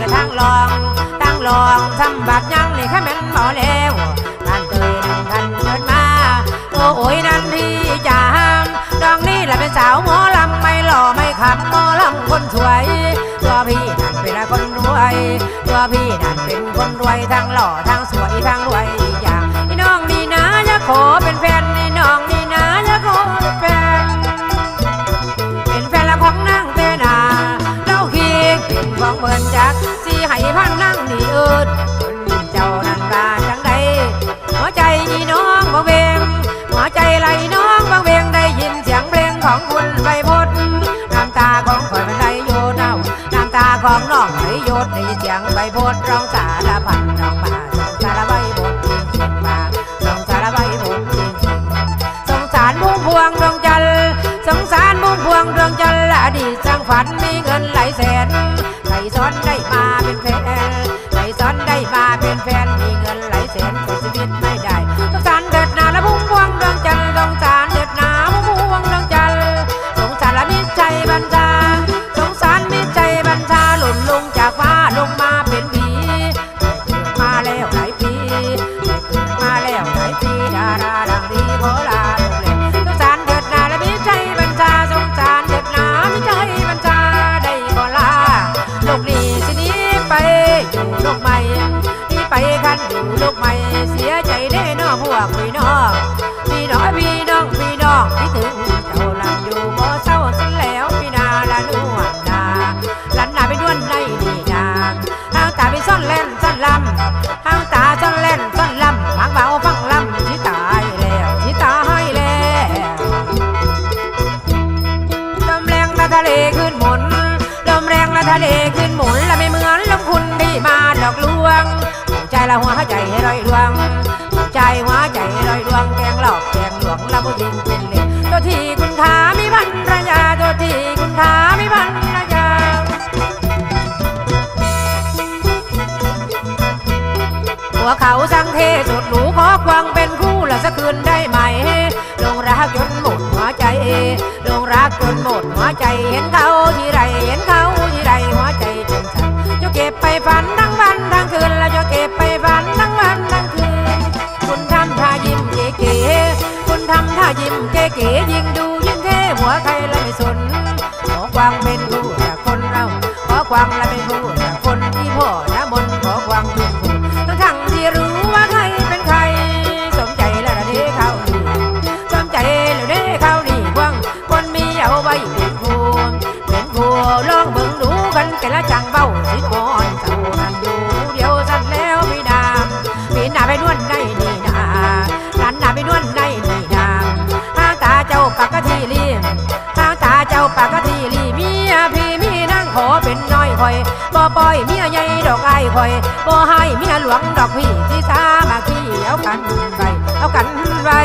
ก็ทั้งลอง ตั้งลองทำบักยังนี่ข้าแม่นบ่แล้วท่านเคยนั่งกันเกิดมา โอ้โอยนั่นพี่จางดองนี่แหละเป็นสาวหมอลำไม่หล่อไม่ขำหมอลำคนสวย ตัวพี่นั่นเป็นคนรวย ตัวพี่นั่นเป็นคนรวยทั้งหล่อทั้งสวยทั้งรวยอย่างน้องนี่นะอยาขอ ของเบิ่นจักสีให้พังนั่งนี่เอิดเจ้านั่นกาจังใดหัวใจอีน้องบางเวงหัวใจไหลน้องบางเวงได้ยินเสียงเพลงของคุณใบพดน้ำตาของข่อยมันไหลโยดเอาน้ำตาของน้องไหลโยดได้ยินเสียงใบพดร้องสารพันร้องมาร้องสารใบพดจริงจริงมาร้องสารใบพดจริงจริงสงสารพุ่มพวงดวงจันทร์สงสารพุ่มพวงดวงจันทร์อดีตสร้างฝันมีเงินหลายแสน ใครสอนได้มาเป็นแฟนใครสอนได้มาเป็นแฟนมีเงินไหลแสนแต่ชีวิตไม่ได้สงสารเด็ดนาและพุ่มพวงดวงจันทร์สงสารเด็ดนาพุ่มพวงดวงจันทร์สงสารละมิตรใจบัญชาสงสารมิตรใจบัญชาหล่นลงจากฟ้าลงมาเป็นผีมาแล้วหลายปีมาแล้วหลายปีดารา นอยู่โลกใหม่เสียใจได้เนอพวกพี่น้องพี่น้องพี่น้องพี่น้องพี่ถึงเจ้าลันอยู่บ่เศร้าสิ้นแล้วพี่นาละนวลนาลันนาไปนวลในนี่นาทางตาไปซ่อนเล่นซ่อนลำทางตาซ่อนเล่นซ่อนลำทางเบาฟังลำที่ตายแล้วที่ตายแล้วลมแรงและทะเลขึ้นหมุนลมแรงและทะเลขึ้นหมุนและไม่เหมือนลมคุณที่มาหลอกลวง ใจละหัวใจให้ลอยดวงใจหัวใจลอยดวงแกงหลอกแกงหลวงละผู้หญิงเป็นเล่นตัวที่คุณขามีพันรยาตัวที่คุณขามีพันรยาหัวเขาสังเทสุดหรูขอควงเป็นคู่ละสักคืนได้ไหมลงรักจนหมดหัวใจลงรักจนหมดหัวใจเห็นเขาทีไร เก๋ยิ่งดูยิ่งเท่หัวใครละไม่สนขอควางเป็นคู่แต่คนเราขอควางละเป็นคู่แต่คนที่พ่อนะมนขอควางเป็นคู่ทั้งทั้งที่รู้ว่าใครเป็นใคร สมใจแล้วนะเด้เขาดีสมใจแล้วเด้เขาดีกว้างคนมีเอาไว้เป็นคู่เป็นคู่ลองเบิ่งดูกันแต่ละจังเบ้าสิ จ้าปากกะทีลีเมียพี่มีนั่งขอเป็นน้อยคอยบ่ปล่อยเมียใหญ่ดอกไอ้คอยบ่ให้เมียหลวงดอกพี่ที่สามาขี้เอากันไว้เอากันไว้